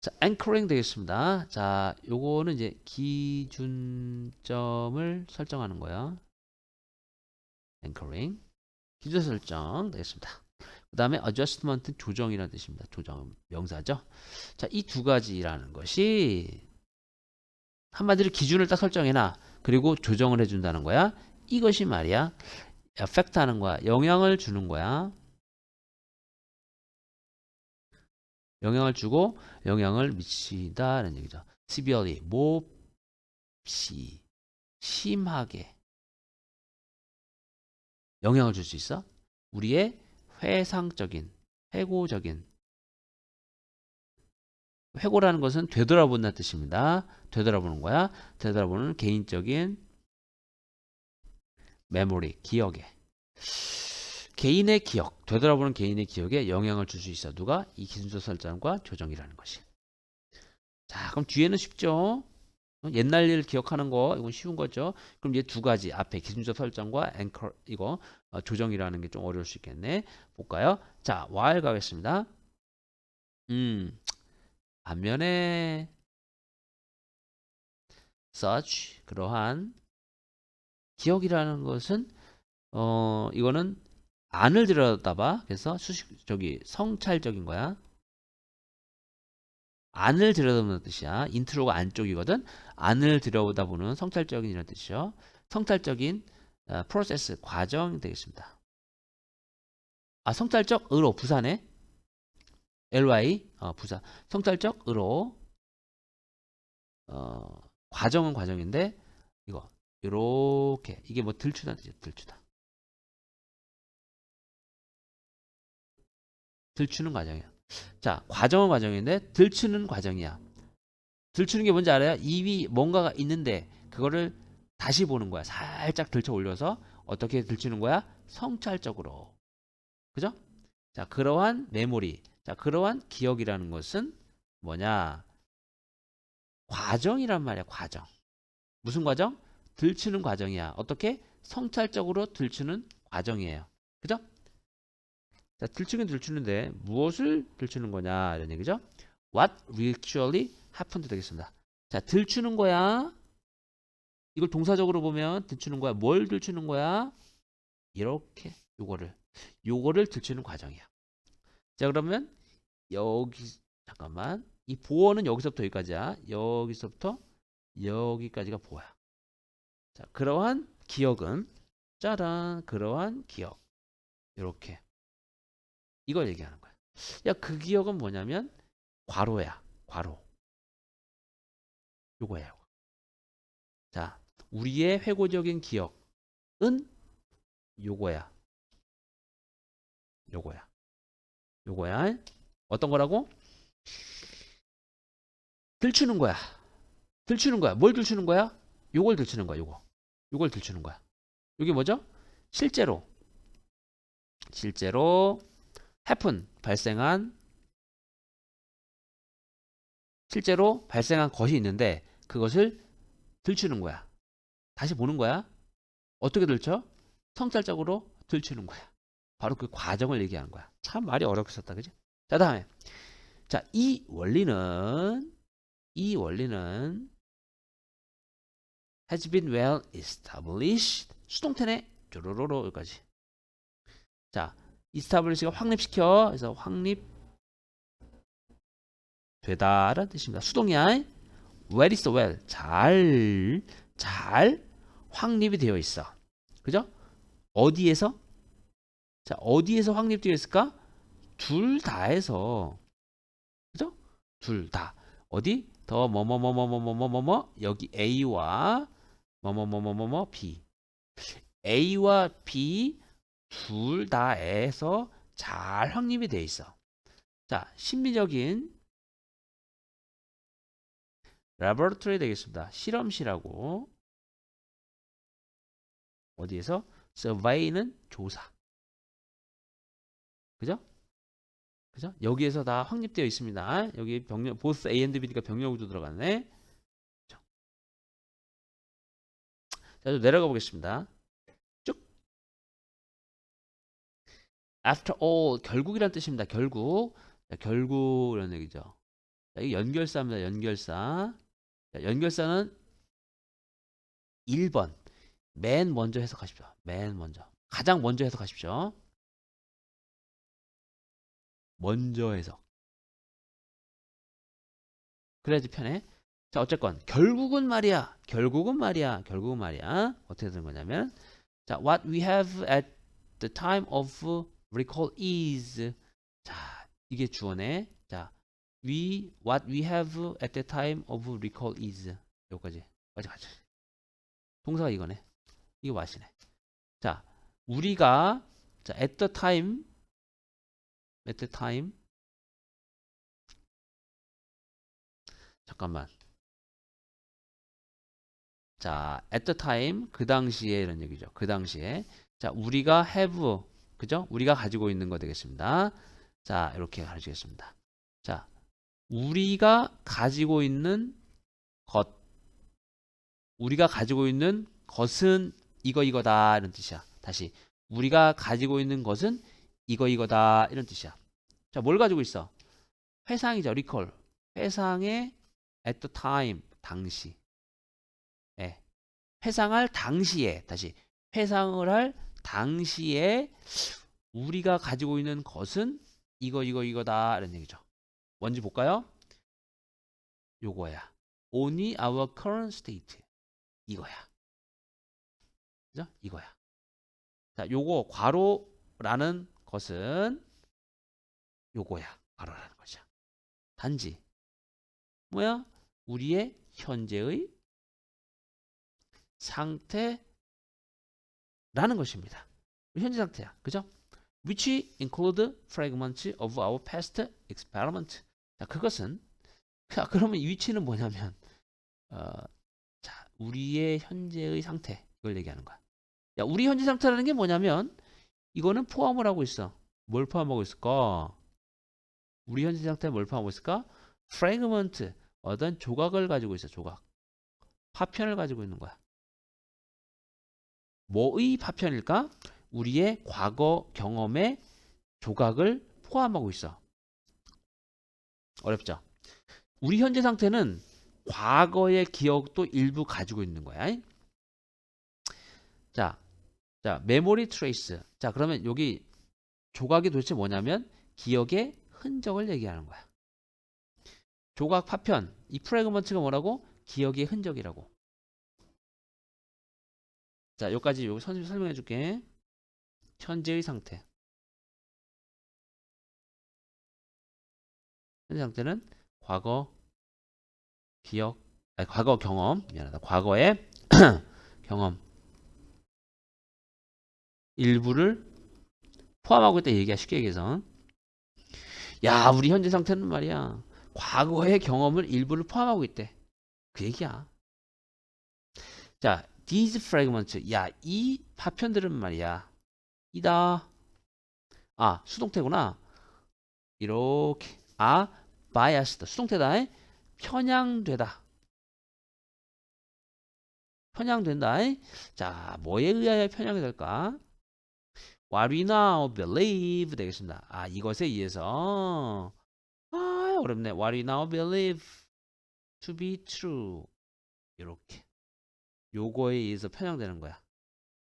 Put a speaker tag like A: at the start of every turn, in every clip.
A: 자, anchoring 되겠습니다. 자, 요거는 이제 기준점을 설정하는 거야. anchoring. 기준 설정 되겠습니다. 그 다음에 adjustment 조정이라는 뜻입니다. 조정 명사죠. 자, 이 두 가지라는 것이 한마디로 기준을 딱 설정해놔. 그리고 조정을 해준다는 거야. 이것이 말이야. affect 하는 거야. 영향을 주는 거야. 영향을 주고 영향을 미치다는 얘기죠. severely, 몹시, 심하게 영향을 줄 수 있어. 우리의 회상적인, 회고적인 회고라는 것은 되돌아본다는 뜻입니다. 되돌아보는 거야. 되돌아보는 개인적인 메모리, 기억에 개인의 기억, 되돌아보는 개인의 기억에 영향을 줄 수 있어. 누가? 이 기준적 설정과 조정이라는 것이. 자, 그럼 뒤에는 쉽죠? 어, 옛날 일 기억하는 거 이건 쉬운 거죠. 그럼 이제 두 가지 앞에 기준적 설정과 앵커 이거 어, 조정이라는 게 좀 어려울 수 있겠네. 볼까요? 자, while 가겠습니다. 음, 반면에 such 그러한 기억이라는 것은 어 이거는 안을 들여다봐. 그래서 수식 저기 성찰적인 거야. 안을 들여다보는 뜻이야. 인트로가 안쪽이거든. 안을 들여다보는 성찰적인 이런 뜻이죠. 성찰적인 어, 프로세스 과정 되겠습니다. 아 성찰적 으로 부산에 ly 어, 부산 성찰적 으로 어, 과정은 과정인데 이거 요렇게 이게 뭐 들추다. 들추다. 들추는 과정이야. 자, 과정은 과정인데 들추는 과정이야. 들추는 게 뭔지 알아요? 입이 뭔가가 있는데 그거를 다시 보는 거야. 살짝 들쳐 올려서 어떻게 들추는 거야? 성찰적으로. 그죠? 자, 그러한 메모리. 자, 그러한 기억이라는 것은 뭐냐? 과정이란 말이야, 과정. 무슨 과정? 들추는 과정이야. 어떻게? 성찰적으로 들추는 과정이에요. 그죠? 자, 들추긴 들추는데 무엇을 들추는 거냐 이런 얘기죠. What actually happened 되겠습니다. 자, 들추는 거야. 이걸 동사적으로 보면 들추는 거야. 뭘 들추는 거야? 이렇게 요거를 요거를 들추는 과정이야. 자, 그러면 여기 잠깐만 이 보어는 여기서부터 여기까지야. 여기서부터 여기까지가 보어야. 자, 그러한 기억은 짜란 그러한 기억 이렇게 이걸 얘기하는 거야. 야, 그 기억은 뭐냐면 과로야. 과로. 요거야. 요거. 자, 우리의 회고적인 기억은 요거야. 요거야. 요거야. 어떤 거라고? 들추는 거야. 들추는 거야. 뭘 들추는 거야? 요걸 들추는 거야. 요거. 요걸 들추는 거야. 요게 뭐죠? 실제로 실제로 happen 발생한 실제로 발생한 것이 있는데 그것을 들추는 거야. 다시 보는 거야. 어떻게 들춰? 성찰적으로 들추는 거야. 바로 그 과정을 얘기하는 거야. 참 말이 어렵게 썼다, 그지? 자, 다음에 자, 이 원리는 이 원리는 has been well established 수동태네 쪼로로로 여기까지. 자, establish가 확립시켜. 그래서 확립 되다라는 뜻입니다. 수동이야. well is well. 잘, 잘 확립이 되어 있어. 그죠? 어디에서? 자, 어디에서 확립되어 있을까? 둘 다에서. 그죠? 둘 다. 어디? 더 뭐뭐뭐뭐뭐뭐뭐뭐 여기 A와 뭐뭐뭐뭐뭐뭐 B. A와 B 둘 다에서 잘 확립이 돼 있어. 자, 심리적인 라보라토리 되겠습니다. 실험실하고 어디에서 survey는 조사. 그죠? 그죠? 여기에서 다 확립되어 있습니다. 여기 병력 보스 A and B니까 병력 구조 들어갔네. 자, 좀 내려가 보겠습니다. After all 결국이란 뜻입니다. 결국 자, 결국 이런 얘기죠. 자, 이 연결사입니다. 연결사. 자, 연결사는 1번. 맨 먼저 해석하십시오. 맨 먼저. 가장 먼저 해석하십시오. 먼저 해석. 그래야지 편해. 자, 어쨌건 결국은 말이야. 결국은 말이야. 결국은 말이야. 어떻게 되는 거냐면 자, what we have at the time of recall is 자, 이게 주어네. 자, we what we have at the time of recall is 여기까지. 까지 가자. 동사가 이거네. 이거 마시네. 자, 우리가 자, at the time at the time 잠깐만. 자, at the time 그 당시에 이런 얘기죠. 그 당시에 자, 우리가 have 그죠? 우리가 가지고 있는 거 되겠습니다. 자, 이렇게 가르치겠습니다. 자, 우리가 가지고 있는 것 우리가 가지고 있는 것은 이거 이거다 이런 뜻이야. 다시 우리가 가지고 있는 것은 이거 이거다 이런 뜻이야. 자, 뭘 가지고 있어? 회상이죠. recall. 회상의 at the time 당시. 예. 회상할 당시에 다시 회상을 할 당시에 우리가 가지고 있는 것은 이거 이거 이거다 이런 얘기죠. 뭔지 볼까요? 요거야. Only our current state. 이거야. 그죠? 이거야. 자, 요거 괄호라는 것은 요거야. 괄호라는 것이야. 단지 뭐야? 우리의 현재의 상태 라는 것입니다. 현재 상태야. 그죠? which include fragments of our past experiment. 자, 그것은 자, 그러면 이 위치는 뭐냐면 어, 자, 우리의 현재의 상태 이걸 얘기하는 거야. 야, 우리 현재 상태라는 게 뭐냐면 이거는 포함을 하고 있어. 뭘 포함하고 있을까? 우리 현재 상태에 뭘 포함하고 있을까? fragment 어떤 조각을 가지고 있어. 조각. 파편을 가지고 있는 거야. 뭐의 파편일까? 우리의 과거 경험의 조각을 포함하고 있어. 어렵죠? 우리 현재 상태는 과거의 기억도 일부 가지고 있는 거야. 자, 자, 메모리 트레이스. 자, 그러면 여기 조각이 도대체 뭐냐면 기억의 흔적을 얘기하는 거야. 조각 파편. 이 프레그먼트가 뭐라고? 기억의 흔적이라고. 자, 여기까지 여기 설명해 줄게. 현재의 상태. 현재 상태는 과거 기억, 아니, 과거 경험, 미안하다. 과거의 경험 일부를 포함하고 있다 얘기야 쉽게 얘기해서. 야, 우리 현재 상태는 말이야. 과거의 경험을 일부를 포함하고 있대. 그 얘기야. 자, these fragments. 야, 이 파편들은 말이야. 이다. 아, 수동태구나. 이렇게. 아, biased. 수동태다. 편향되다. 편향된다. 자, 뭐에 의하여 편향이 될까? What we now believe 되겠습니다. 아, 이것에 의해서 아, 어렵네. What we now believe to be true. 이렇게. 요거에 의해서 편향되는 거야.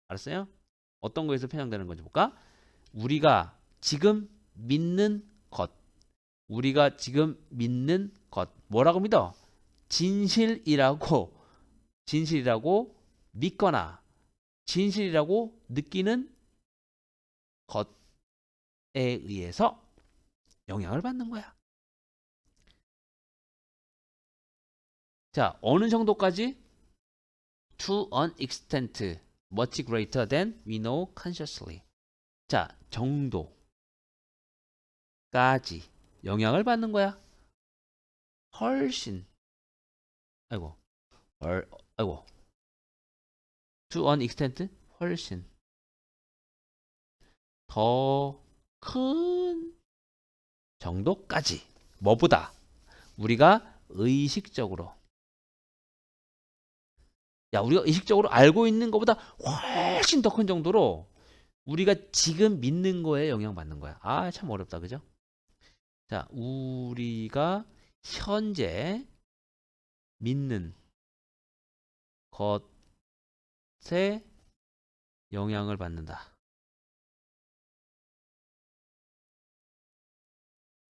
A: 알았어요? 어떤 거에서 편향되는 건지 볼까? 우리가 지금 믿는 것. 우리가 지금 믿는 것. 뭐라고 믿어? 진실이라고 진실이라고 믿거나 진실이라고 느끼는 것에 의해서 영향을 받는 거야. 자, 어느 정도까지? To an extent much greater than we know consciously. 자, 정도까지 영향을 받는 거야. 훨씬. 아이고. 얼, 아이고. To an extent 훨씬. 더 큰 정도까지 뭐보다 우리가 의식적으로 야 우리가 의식적으로 알고 있는 것보다 훨씬 더 큰 정도로 우리가 지금 믿는 거에 영향받는 거야. 아 참 어렵다. 그죠? 자 우리가 현재 믿는 것에 영향을 받는다.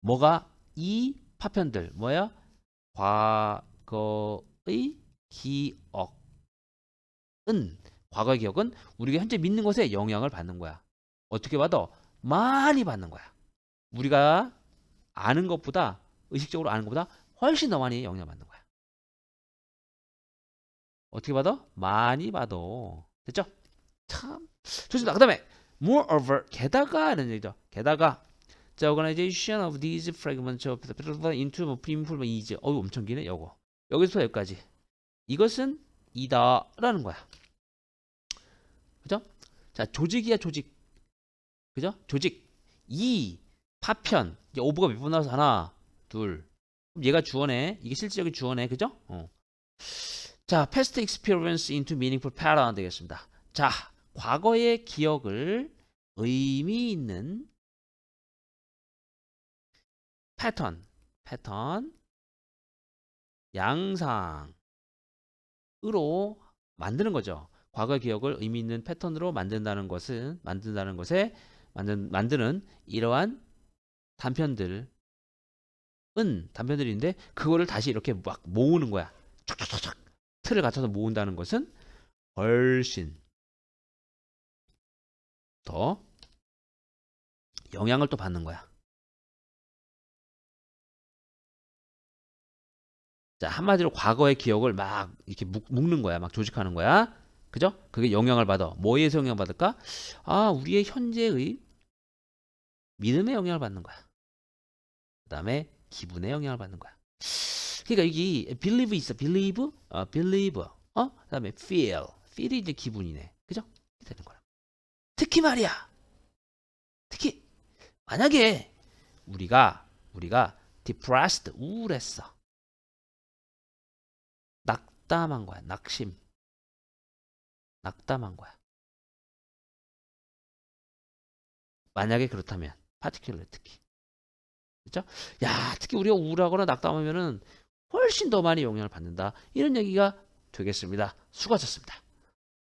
A: 뭐가? 이 파편들. 뭐야? 과거의 기억 은 과거의 기억은 우리가 현재 믿는 것에 영향을 받는 거야. 어떻게 받아? 많이 받는 거야. 우리가 아는 것보다 의식적으로 아는 것보다 훨씬 더 많이 영향을 받는 거야. 어떻게 받아? 많이 받아. 됐죠? 참 좋습니다. 그다음에 moreover 게다가 이런 얘기죠. 게다가 The organization of these fragments of the into a primitive is 어우 엄청 기네 요거 여기서 여기까지 이것은 이다 라는 거야 그죠? 자 조직이야 조직 그죠? 조직 이 파편 오브가 몇 번 나와서 하나 둘 그럼 얘가 주어네 이게 실질적인 주어네 그죠? 어. 자 past experience into meaningful pattern 되겠습니다 자 과거의 기억을 의미 있는 패턴, 패턴, 양상 으로 만드는 거죠. 과거 기억을 의미 있는 패턴으로 만든다는 것은 만든다는 것에 만든 만드는 이러한 단편들은 단편들인데 그거를 다시 이렇게 막 모으는 거야. 촥촥촥 틀을 갖춰서 모은다는 것은 훨씬 더 영향을 또 받는 거야. 자, 한마디로 과거의 기억을 막 이렇게 묶, 는 거야. 막 조직하는 거야. 그죠? 그게 영향을 받아. 뭐에서 영향을 받을까? 아, 우리의 현재의 믿음에 영향을 받는 거야. 그 다음에 기분에 영향을 받는 거야. 그러니까 여기 believe 있어. believe, 어, believe, 어, 그 다음에 feel, feel이 이제 기분이네. 그죠? 되는 거야. 특히 말이야. 특히 만약에 우리가 우리가 depressed, 우울했어. 낙담한 거야. 낙심. 낙담한 거야. 만약에 그렇다면 파티큘러 특히. 그죠? 야, 특히 우리가 우울하거나 낙담하면은 훨씬 더 많이 영향을 받는다. 이런 얘기가 되겠습니다. 수고하셨습니다.